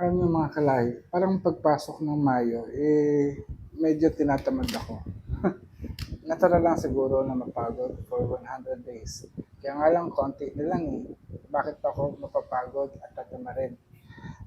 Alam niyo mga kalay, parang pagpasok ng Mayo, eh, medyo tinatamad ako. Natural lang siguro na mapagod for 100 days. Kaya nga lang, konti na lang eh. Bakit ako mapapagod at tatama rin?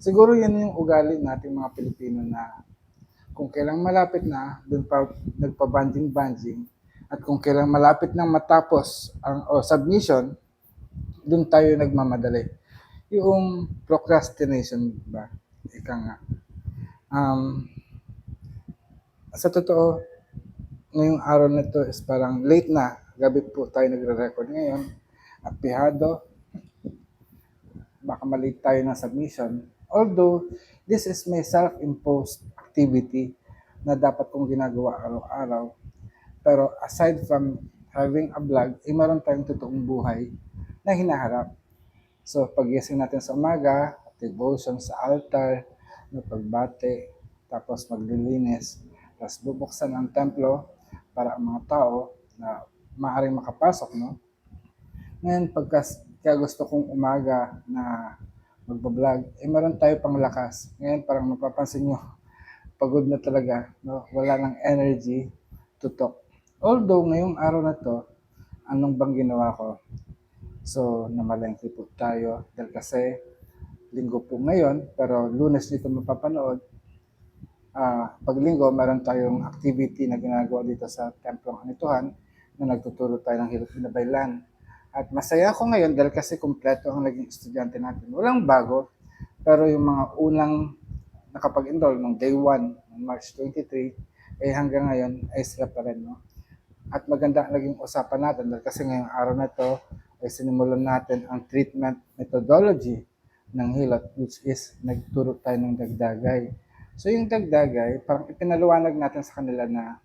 Siguro yun yung ugali nating mga Pilipino na kung kailang malapit na, dun pa nagpa-banding-banding. At kung kailang malapit nang matapos ang o submission, dun tayo nagmamadali. Yung procrastination ba? Ika nga. Um, sa totoo, ngayong araw na to is parang late na. Gabi po tayo nagre-record ngayon. At pihado, baka malate tayo ng submission. Although, this is my self-imposed activity na dapat kong ginagawa araw-araw. Pero aside from having a vlog, eh meron tayong totoong buhay na hinaharap. So, pagising natin sa umaga, devotion sa altar, no, pagbate, tapos maglilinis, tapos bubuksan ang templo para ang mga tao na maaaring makapasok, no? Ngayon, pagka kaya gusto kong umaga na magbablog, eh meron tayo pang lakas. Ngayon, parang mapapansin nyo, pagod na talaga, no? wala ng energy to talk. Although, ngayong araw na to, anong bang ginawa ko? So, namalengke po tayo dahil kasi linggo po ngayon, pero lunes dito mapapanood. Ah, pag linggo, meron tayong activity na ginagawa dito sa Templong Anituhan na nagtuturo tayo ng Hilot Binabaylan. At masaya ako ngayon dahil kasi kumpleto ang naging estudyante natin. Walang bago, pero yung mga unang nakapag-enroll nung day 1, ng March 23, eh hanggang ngayon ay sila pa rin. No? At maganda ang naging usapan natin dahil kasi ngayong araw na to ay sinimulan natin ang treatment methodology ng hilot which is nagturo tayo ng dagdagay. So yung dagdagay, parang ipinaliwanag natin sa kanila na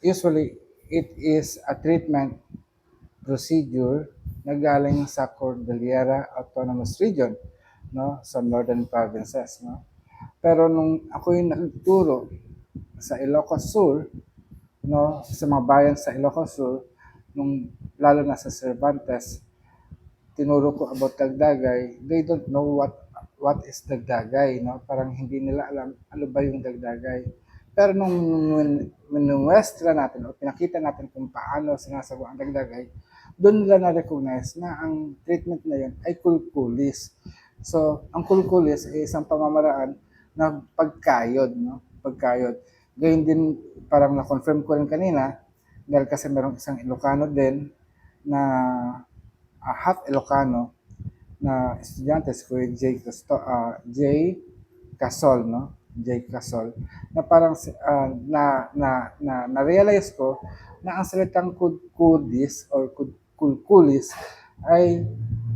usually it is a treatment procedure na galing sa Cordillera Autonomous Region no? Sa northern provinces no? Pero nung ako yung nagturo sa Ilocos Sur no? Sa mga bayan sa Ilocos Sur nung lalo na sa Cervantes tinuro ko about dagdagay they don't know what what is dagdagay no parang hindi nila alam ano ba yung dagdagay pero nung minuestra natin o pinakita natin kung paano sinasagawa ang dagdagay doon nila na-recognize na ang treatment na yun ay kulkulis. So, ang kulkulis ay isang pamamaraan na pagkayod, no? Pagkayod. Gayun din, parang na-confirm ko rin kanina, dahil kasi merong isang Ilocano din na uh, half Ilocano na estudyante, si Kuya J. Casto, uh, J. Casol, no? J. Casol, na parang uh, na, na, na, na-realize ko na ang salitang kudkudis or kud, kulkulis ay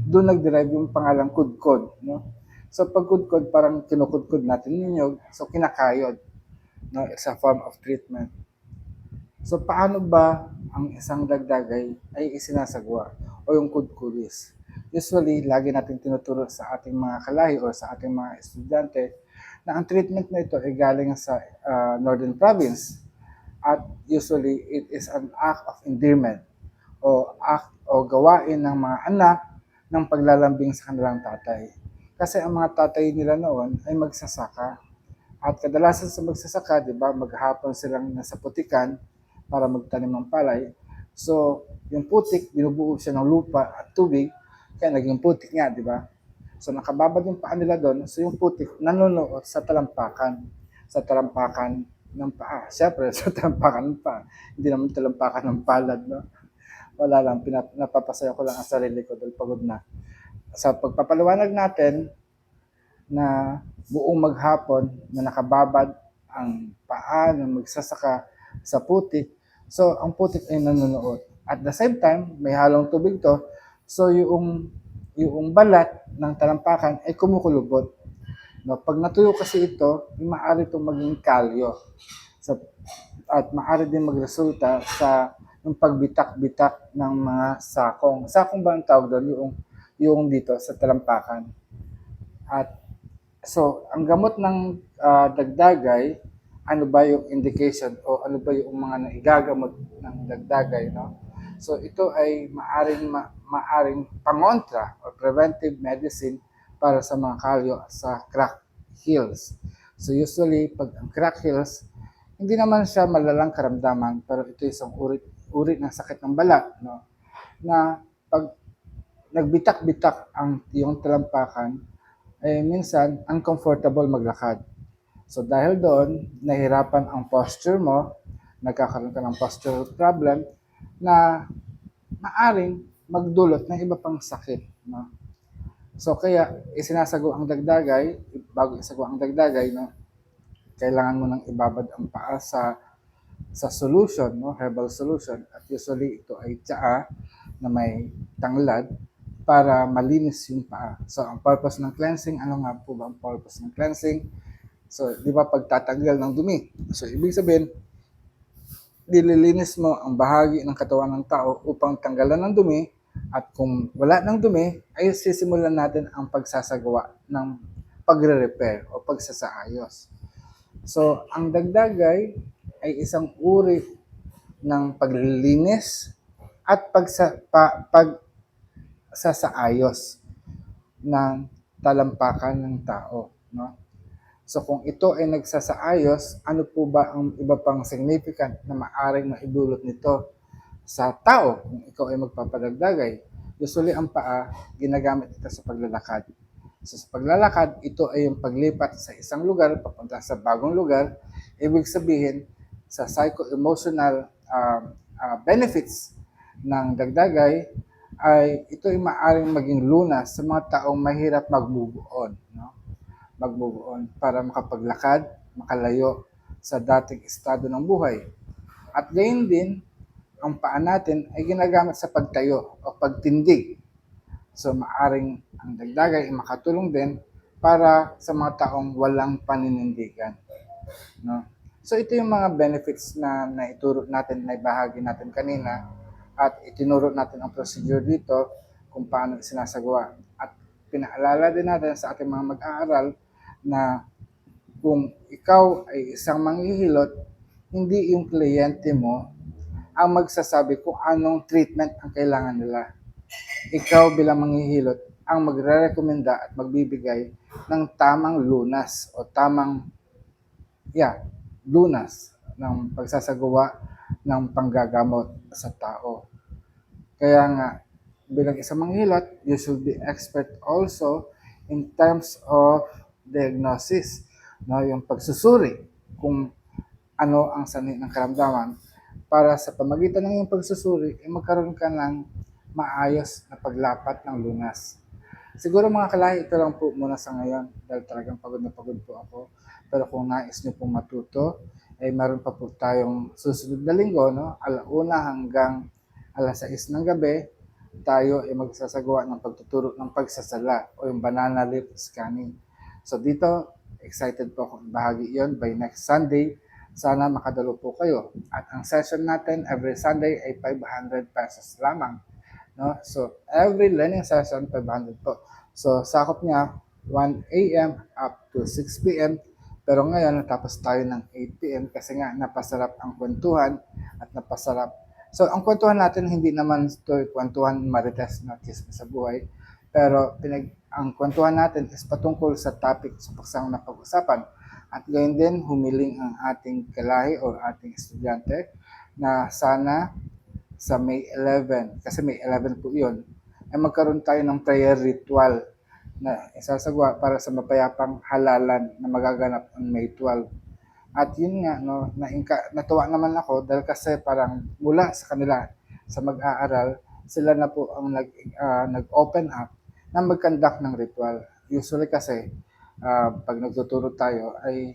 doon nag-derive yung pangalang kudkod, no? So pag kudkod, parang kinukudkod natin yung so kinakayod, no? It's a form of treatment. So paano ba ang isang dagdagay ay isinasagwa o yung kudkulis? Usually, lagi natin tinuturo sa ating mga kalahi o sa ating mga estudyante na ang treatment na ito ay galing sa uh, Northern Province at usually it is an act of endearment o act o gawain ng mga anak ng paglalambing sa kanilang tatay. Kasi ang mga tatay nila noon ay magsasaka. At kadalasan sa magsasaka, di ba, maghapon silang nasa putikan para magtanim ng palay. So, yung putik, binubuo siya ng lupa at tubig, kaya naging putik nga, di ba? So, nakababad yung paa nila doon. So, yung putik nanonood sa talampakan. Sa talampakan ng paa. Siyempre, sa talampakan ng paa. Hindi naman talampakan ng palad, no? wala lang, pinap- napapasaya ko lang ang sarili ko dahil pagod na. Sa pagpapaliwanag natin na buong maghapon na nakababad ang paa ng magsasaka sa putik, so ang putik ay nanonood. At the same time, may halong tubig to, so yung yung balat ng talampakan ay kumukulubot. No, pag natuyo kasi ito, maaari itong maging kalyo. So, at maaari din magresulta sa yung pagbitak-bitak ng mga sakong. Sakong ba ang tawag doon? Yung, yung dito sa talampakan. At so, ang gamot ng uh, dagdagay, ano ba yung indication o ano ba yung mga naigagamot ng dagdagay, no? So, ito ay maaring, ma, maaring pangontra or preventive medicine para sa mga kalyo sa crack heels. So usually, pag ang crack heels, hindi naman siya malalang karamdaman, pero ito isang uri, uri ng sakit ng balat, no? Na pag nagbitak-bitak ang iyong talampakan, eh minsan uncomfortable maglakad. So dahil doon, nahirapan ang posture mo, nagkakaroon ka ng posture problem na maaring magdulot ng iba pang sakit. No? So kaya isinasago ang dagdagay, bago isago ang dagdagay, no, kailangan mo nang ibabad ang paa sa sa solution, no, herbal solution. At usually ito ay tsaa na may tanglad para malinis yung paa. So ang purpose ng cleansing, ano nga po ba ang purpose ng cleansing? So, di ba pagtatanggal ng dumi? So, ibig sabihin, dililinis mo ang bahagi ng katawan ng tao upang tanggalan ng dumi at kung wala ng dumi, ay sisimulan natin ang pagsasagawa ng pagre-repair o pagsasaayos. So, ang dagdagay ay isang uri ng paglilinis at pagsa, pa, pagsasaayos ng talampakan ng tao. No? So kung ito ay nagsasaayos, ano po ba ang iba pang significant na maaring maidulot nito sa tao kung ikaw ay magpapadagdagay? Usually ang paa, ginagamit ito sa paglalakad. So sa paglalakad, ito ay yung paglipat sa isang lugar, papunta sa bagong lugar. Ibig sabihin, sa psycho-emotional uh, uh, benefits ng dagdagay, ay ito ay maaring maging lunas sa mga taong mahirap mag-move on. No? Mag-move on para makapaglakad, makalayo sa dating estado ng buhay. At gayon din, ang paa natin ay ginagamit sa pagtayo o pagtindig. So maaring ang dagdagay ay makatulong din para sa mga taong walang paninindigan. No? So ito yung mga benefits na naituro natin, na ibahagi natin kanina at itinuro natin ang procedure dito kung paano sinasagawa. At pinaalala din natin sa ating mga mag-aaral na kung ikaw ay isang manghihilot, hindi yung kliyente mo ang magsasabi kung anong treatment ang kailangan nila. Ikaw bilang manghihilot ang magre-recommenda at magbibigay ng tamang lunas o tamang yeah, lunas ng pagsasagawa ng panggagamot sa tao. Kaya nga, bilang isang manghilot, you should be expert also in terms of diagnosis, no, yung pagsusuri kung ano ang sanhi ng karamdaman para sa pamagitan ng iyong pagsusuri, ay magkaroon ka ng maayos na paglapat ng lunas. Siguro mga kalahi, ito lang po muna sa ngayon dahil talagang pagod na pagod po ako. Pero kung nais niyo pong matuto, ay meron pa po tayong susunod na linggo, no? alauna hanggang alas 6 ng gabi, tayo ay magsasagawa ng pagtuturo ng pagsasala o yung banana lip scanning. So dito, excited po akong bahagi yon by next Sunday. Sana makadalo po kayo. At ang session natin every Sunday ay 500 pesos lamang. No? So every learning session, 500 po. So sakop niya 1 a.m. up to 6 p.m. Pero ngayon, natapos tayo ng 8 p.m. kasi nga napasarap ang kwentuhan at napasarap. So, ang kwentuhan natin, hindi naman ito kwentuhan marites na chismis sa buhay. Pero pinag, ang kwentuhan natin is patungkol sa topic sa paksang na pag-usapan. At gayon din, humiling ang ating kalahi o ating estudyante na sana sa May 11, kasi May 11 po yun, ay magkaroon tayo ng prayer ritual na isasagwa para sa mapayapang halalan na magaganap on May 12. At yun nga, no, na natuwa naman ako dahil kasi parang mula sa kanila sa mag-aaral, sila na po ang nag, uh, nag-open up na mag-conduct ng ritual. Usually kasi, uh, pag nagtuturo tayo ay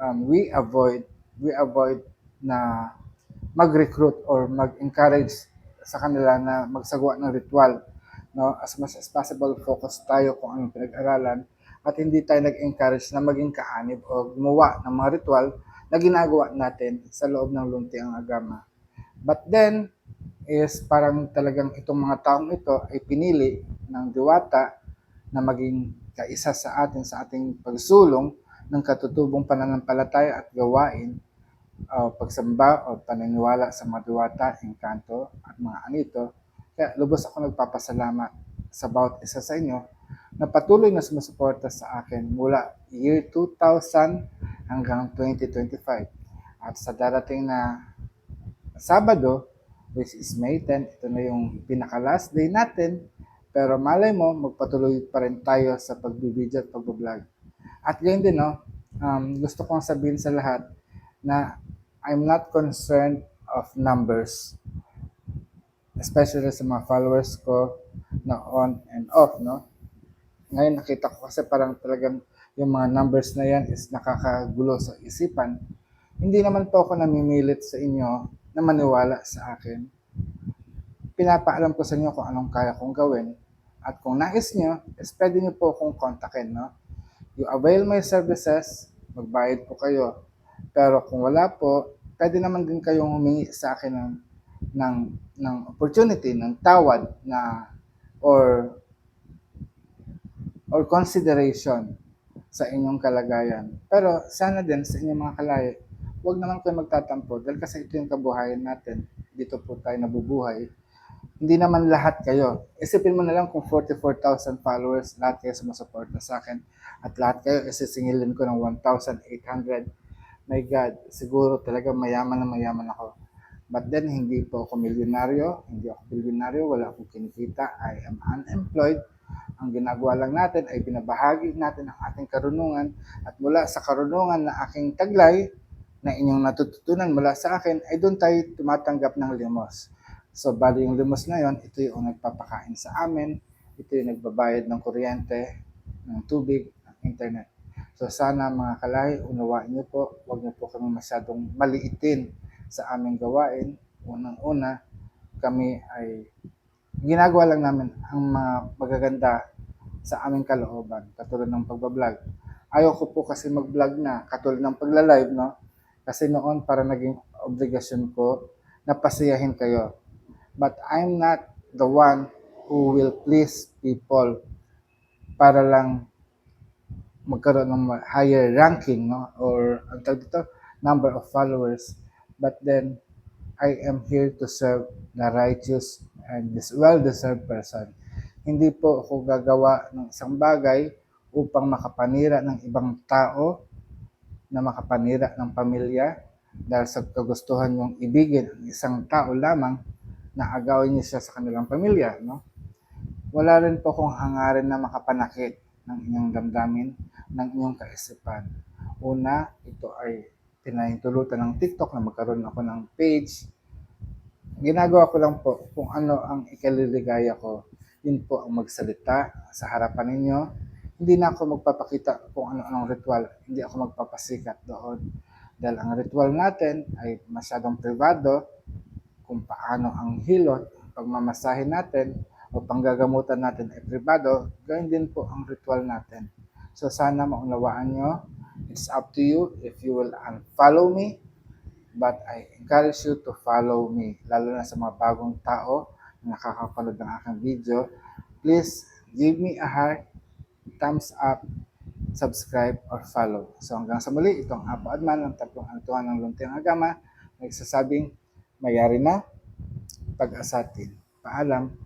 um, we avoid we avoid na mag-recruit or mag-encourage sa kanila na magsagawa ng ritual no, as much as possible, focus tayo kung anong pinag-aralan at hindi tayo nag-encourage na maging kaanib o gumawa ng mga ritual na ginagawa natin sa loob ng luntiang agama. But then, is parang talagang itong mga taong ito ay pinili ng diwata na maging kaisa sa atin sa ating pagsulong ng katutubong pananampalataya at gawain o uh, pagsamba o paniniwala sa mga diwata, engkanto at mga anito kaya lubos ako nagpapasalamat sa bawat isa sa inyo na patuloy na sumusuporta sa akin mula year 2000 hanggang 2025. At sa darating na Sabado, which is May 10, ito na yung pinaka last day natin. Pero malay mo, magpatuloy pa rin tayo sa pagbibideo at pagbablog. At ganyan din, no, um, gusto kong sabihin sa lahat na I'm not concerned of numbers. Especially sa mga followers ko na on and off, no? Ngayon nakita ko kasi parang talagang yung mga numbers na yan is nakakagulo sa isipan. Hindi naman po ako namimilit sa inyo na maniwala sa akin. Pinapaalam ko sa inyo kung anong kaya kong gawin. At kung nais nyo, is pwede nyo po akong kontakin, no? You avail my services, magbayad po kayo. Pero kung wala po, pwede naman din kayong humingi sa akin ng, ng, ng opportunity, ng tawad na or or consideration sa inyong kalagayan. Pero sana din sa inyong mga kalay, huwag naman kayo magtatampo dahil kasi ito yung kabuhayan natin. Dito po tayo nabubuhay. Hindi naman lahat kayo. Isipin mo na lang kung 44,000 followers, lahat kayo sumusuporta sa akin. At lahat kayo isisingilin ko ng 1,800. My God, siguro talaga mayaman na mayaman ako. But then, hindi po ako milyonaryo, hindi ako bilyonaryo, wala akong kinikita, I am unemployed. Ang ginagawa lang natin ay binabahagi natin ang ating karunungan at mula sa karunungan na aking taglay, na inyong natututunan mula sa akin, ay doon tayo tumatanggap ng limos. So, bali yung limos na yon, ito yung nagpapakain sa amin, ito yung nagbabayad ng kuryente, ng tubig, ng internet. So, sana mga kalay, unawain niyo po, huwag niyo po kami masyadong maliitin sa aming gawain. Unang-una, kami ay ginagawa lang namin ang mga magaganda sa aming kalooban, katulad ng pagbablog. Ayoko po kasi mag-vlog na, katulad ng pagla-live, no? Kasi noon para naging obligasyon ko na pasiyahin kayo. But I'm not the one who will please people para lang magkaroon ng higher ranking no or ang tawag dito number of followers but then I am here to serve the righteous and this well-deserved person. Hindi po ako gagawa ng isang bagay upang makapanira ng ibang tao, na makapanira ng pamilya, dahil sa kagustuhan yung ibigin ang isang tao lamang na agawin niyo siya sa kanilang pamilya. No? Wala rin po akong hangarin na makapanakit ng inyong damdamin, ng inyong kaisipan. Una, ito ay pinahintulutan ng TikTok na magkaroon ako ng page. Ginagawa ko lang po kung ano ang ikaliligaya ko. Yun po ang magsalita sa harapan ninyo. Hindi na ako magpapakita kung ano-anong ritual. Hindi ako magpapasikat doon. Dahil ang ritual natin ay masyadong privado kung paano ang hilot, pagmamasahin natin, o panggagamutan natin ay privado, ganyan din po ang ritual natin. So sana maunawaan nyo. It's up to you if you will unfollow me. But I encourage you to follow me. Lalo na sa mga bagong tao na nakakapanood ng aking video. Please give me a heart, thumbs up, subscribe, or follow. So hanggang sa muli, itong Apo Adman ng tatlong antuhan ng Luntiang Agama, nagsasabing mayari na pag-asatin. Paalam.